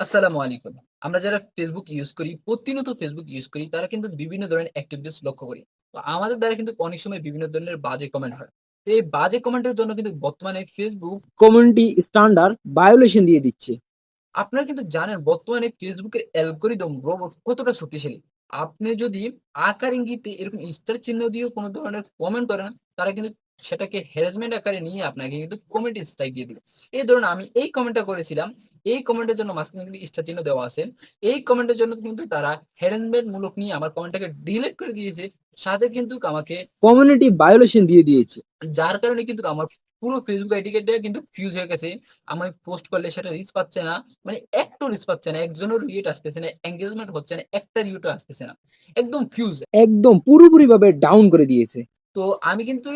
আসসালামু আলাইকুম। আমরা যারা ফেসবুক ইউজ করি, প্রতিনিয়ত ফেসবুক ইউজ করি, তারা কিন্তু বিভিন্ন ধরনের এক্টিভিটিস লক্ষ্য করি। তো আমাদের দ্বারা কিন্তু অনেক সময় বিভিন্ন ধরনের বাজে কমেন্ট হয়। তো এই বাজে কমেন্টের জন্য কিন্তু বর্তমানে ফেসবুক কমিউনিটি স্ট্যান্ডার্ড ভায়োলেশন দিয়ে দিচ্ছে। আপনারা কিন্তু জানেন বর্তমানে ফেসবুকের অ্যালগরিদম রোবট কতটা শক্তিশালী। আপনি যদি আকার ইঙ্গিতে এরকম স্টার চিহ্ন দিয়েও কোনো ধরনের কমেন্ট করেন, তারা কিন্তু সেটাকে হ্যারাসমেন্ট আকারে নিয়ে আপনাকে কিন্তু কমেন্ট স্ট্রাইক দিয়ে দিবে। এই ধরুন আমি এই কমেন্টটা করেছিলাম। এই কমেন্টের জন্য মাঝখানে কিন্তু স্টার চিহ্ন দেওয়া আছে। এই কমেন্টের জন্য কিন্তু তারা হ্যারাসমেন্ট মূলক নিয়ে আমার কমেন্টটাকে ডিলিট করে দিয়েছে। সাথে কিন্তু আমাকে কমিউনিটি ভায়োলেশন দিয়ে দিয়েছে। যার কারণে কিন্তু আমার পুরো ফেসবুক আইডিটা কিন্তু ফিউজ হয়ে গেছে। আমি পোস্ট করলে সেটা রিচ পাচ্ছে না। মানে একটু রিচ পাচ্ছে না। একজনেরও রিট আসতেছে না, এনগেজমেন্ট হচ্ছে না, একটা রিটও আসতেছে না। একদম ফিউজ। একদম পুরোপুরি ভাবে ডাউন করে দিয়েছে। তো আমি কিন্তু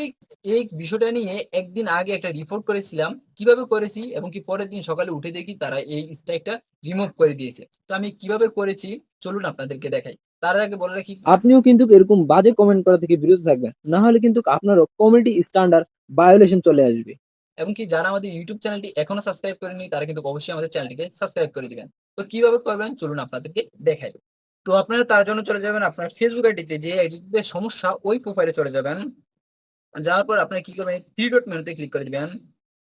এই, বিষয়টা নিয়ে একদিন আগে একটা রিপোর্ট করেছিলাম। কীভাবে করেছি এবং কি পরের দিন সকালে উঠে দেখি তারা এই স্ট্রাইকটা রিমুভ করে দিয়েছে। তো আমি কীভাবে করেছি চলুন আপনাদেরকে দেখাই। তার আগে বলে রাখি আপনিও কিন্তু এরকম বাজে কমেন্ট করা থেকে বিরত থাকবেন। না হলে কিন্তু আপনারও কমিউনিটি স্ট্যান্ডার্ড ভায়োলেশন চলে আসবে। এবং কি যারা আমাদের ইউটিউব চ্যানেলটি এখনও সাবস্ক্রাইব করেনি তারা কিন্তু অবশ্যই আমাদের চ্যানেলটিকে সাবস্ক্রাইব করে দিবেন। তো কীভাবে করবেন চলুন আপনাদেরকে দেখাই। তো আপনারা তার জন্য চলে যাবেন আপনার ফেসবুক আইডিতে যে আইডিতে সমস্যা, ওই প্রোফাইলে চলে যাবেন। যাওয়ার পর আপনারা কি করবেন থ্রি ডট মেনুতে ক্লিক করে দিবেন।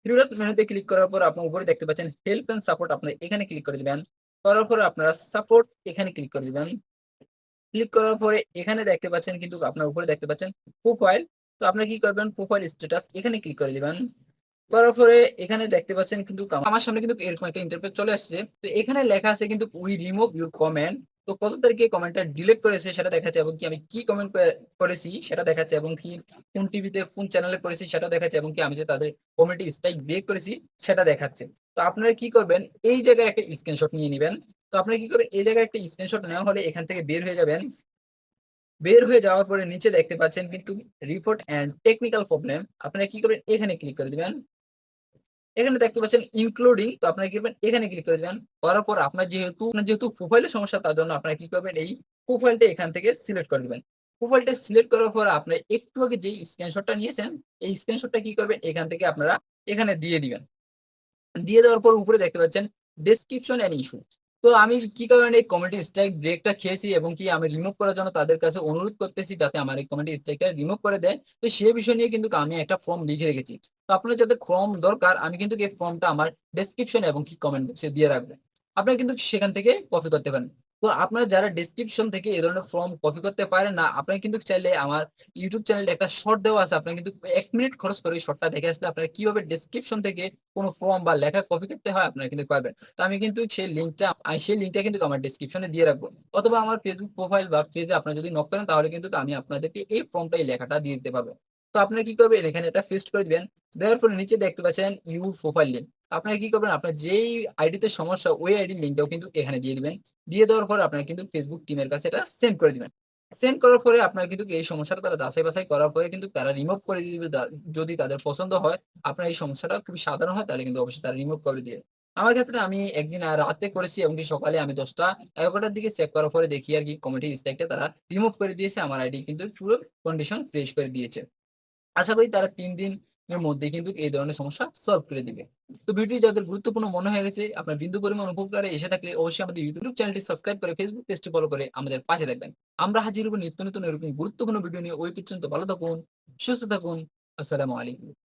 থ্রি ডট মেনুতে ক্লিক করার পর আপনার উপরে দেখতে পাচ্ছেন হেল্প এন্ড সাপোর্ট আপনারা এখানে ক্লিক করে দিবেন। করার পরে আপনারা সাপোর্ট এখানে ক্লিক করে দিবেন। ক্লিক করার পরে এখানে দেখতে পাচ্ছেন কিন্তু আপনার উপরে দেখতে পাচ্ছেন প্রোফাইল। তো আপনারা কি করবেন প্রোফাইল স্ট্যাটাস এখানে ক্লিক করে দিবেন। করার পরে এখানে দেখতে পাচ্ছেন কিন্তু আমার সামনে কিন্তু এরকম একটা ইন্টারফেস চলে আসছে। তো এখানে লেখা আছে কিন্তু উই রিমুভ ইউর কমেন্ট। তো কত তারিখে কমেন্টটা ডিলিট করেছে সেটা দেখাচ্ছে এবং কি আমি কি কমেন্ট করেছি সেটা দেখাচ্ছে এবং কি কোন টিভিতে কোন চ্যানেলে করেছি সেটা দেখাচ্ছে এবং কি আমি যে তাদের কমিউনিটি স্ট্রাইক ব্রেক করেছি সেটা দেখাচ্ছে। তো আপনারা কি করবেন, এই জায়গায় একটা স্ক্রিনশট নিয়ে নেবেন তো আপনারা কি করবেন, এই জায়গায় একটা স্ক্রিনশট নেওয়া হলে এখান থেকে বের হয়ে যাবেন। বের হয়ে যাওয়ার পরে নিচে দেখতে পাচ্ছেন কিন্তু রিপোর্ট অ্যান্ড টেকনিক্যাল প্রবলেম আপনারা কি করবেন, এখানে ক্লিক করে দিবেন। এখানে দেখতে পাচ্ছেন ইনক্লুডিং তো আপনারা কি করবেন এখানে ক্লিক করে দেবেন, করার পর আপনার যেহেতু আপনার যেহেতু প্রোফাইলের সমস্যা, তার জন্য আপনারা কি করবেন এই প্রোফাইলটা এখান থেকে সিলেক্ট করে দিবেন। প্রোফাইলটা সিলেক্ট করার পর আপনারা একটু আগে যে স্ক্রিনশটটা নিয়েছেন, এই স্ক্রিনশটটা কি করবেন এখান থেকে আপনারা এখানে দিয়ে দিবেন। দিয়ে দেওয়ার পর উপরে দেখতে পাচ্ছেন ডেসক্রিপশন এন্ড ইস্যু। তো আমি কি কারণে এই কমেডি স্ট্রাইক ব্রেকটা খেয়েছি এবং কি আমি রিমুভ করার জন্য তাদের কাছে অনুরোধ করতেছি যাতে আমার এই কমেডি স্ট্রাইকটা রিমুভ করে দেয়। তো সে বিষয় নিয়ে কিন্তু আমি একটা ফর্ম লিখে রেখেছি। তো আপনার যাদের ফর্ম দরকার, আমি কিন্তু এই ফর্মটা আমার ডেসক্রিপশন এবং কি কমেন্ট বক্সে দিয়ে রাখবেন আপনারা কিন্তু সেখান থেকে কপি করতে পারেন। তো আপনারা যারা ডেসক্রিপশন থেকে এই ধরনের ফর্ম কপি করতে পারেন না, আপনারা কিন্তু চাইলে আমার ইউটিউব চ্যানেলে একটা শর্ট দেওয়া আছে। আপনারা কিন্তু ১ মিনিট খরচ করে শর্টটা দেখে আসলে আপনারা কীভাবে ডেসক্রিপশন থেকে কোনো ফর্ম বা লেখা কপি করতে হয় আপনারা কিন্তু পারবেন। তো আমি কিন্তু সেই লিঙ্কটা সেই লিঙ্কটা কিন্তু আমার ডেসক্রিপশনে দিয়ে রাখব। অথবা আমার ফেসবুক প্রোফাইল বা পেজে আপনারা যদি নক করেন তাহলে কিন্তু আমি আপনাদেরকে এই ফর্মটা এই লেখাটা দিয়ে দিতে পারব। তো আপনারা কি করবেন এখানে এটা পেস্ট করে দিবেন। দেওয়ার পরে নিচে দেখতে পাচ্ছেন ইউর প্রোফাইল লিঙ্ক। আপনারা কি করবেন আপনার যেই আইডিতে সমস্যা, ওই আইডির লিঙ্কটাও কিন্তু এখানে দিয়ে দিবেন। দিয়ে দেওয়ার পর আপনারা কিন্তু ফেসবুক টিমের কাছে এটা সেন্ড করে দিবেন। সেন্ড করার পরে আপনারা কিন্তু এই সমস্যাটা তারা যাচাই-বাছাই করার পরে কিন্তু তারা রিমুভ করে দিবে যদি তাদের পছন্দ হয়, আপনার এই সমস্যাটা খুবই সাধারণ হয়, তাহলে কিন্তু অবশ্যই তারা রিমুভ করে দিয়ে আমার ক্ষেত্রে আমি একদিন রাতে করেছি এবং সকালে আমি ১০টা ১১টার দিকে চেক করার পরে দেখি আরকি কমিউনিটি স্ট্রাইকটা তারা রিমুভ করে দিয়েছে। আমার আইডি কিন্তু পুরো কন্ডিশন ফ্রেশ করে দিয়েছে। আশা করি তারা তিন দিনের মধ্যে কিন্তু এই ধরনের সমস্যা সলভ করে দিবে। তো ভিডিওটি যাদের গুরুত্বপূর্ণ মনে হয়ে গেছে আপনার বিন্দু পরিমাণ উপকারে এসে থাকলে অবশ্যই আমাদের ইউটিউব চ্যানেলটি সাবস্ক্রাইব করে ফেসবুক পেজটি ফলো করে আমাদের পাশে থাকবেন। আমরা হাজির হব নিত্য নতুন এরকম গুরুত্বপূর্ণ ভিডিও নিয়ে ওই পর্যন্ত ভালো থাকুন, সুস্থ থাকুন। আসসালামু আলাইকুম।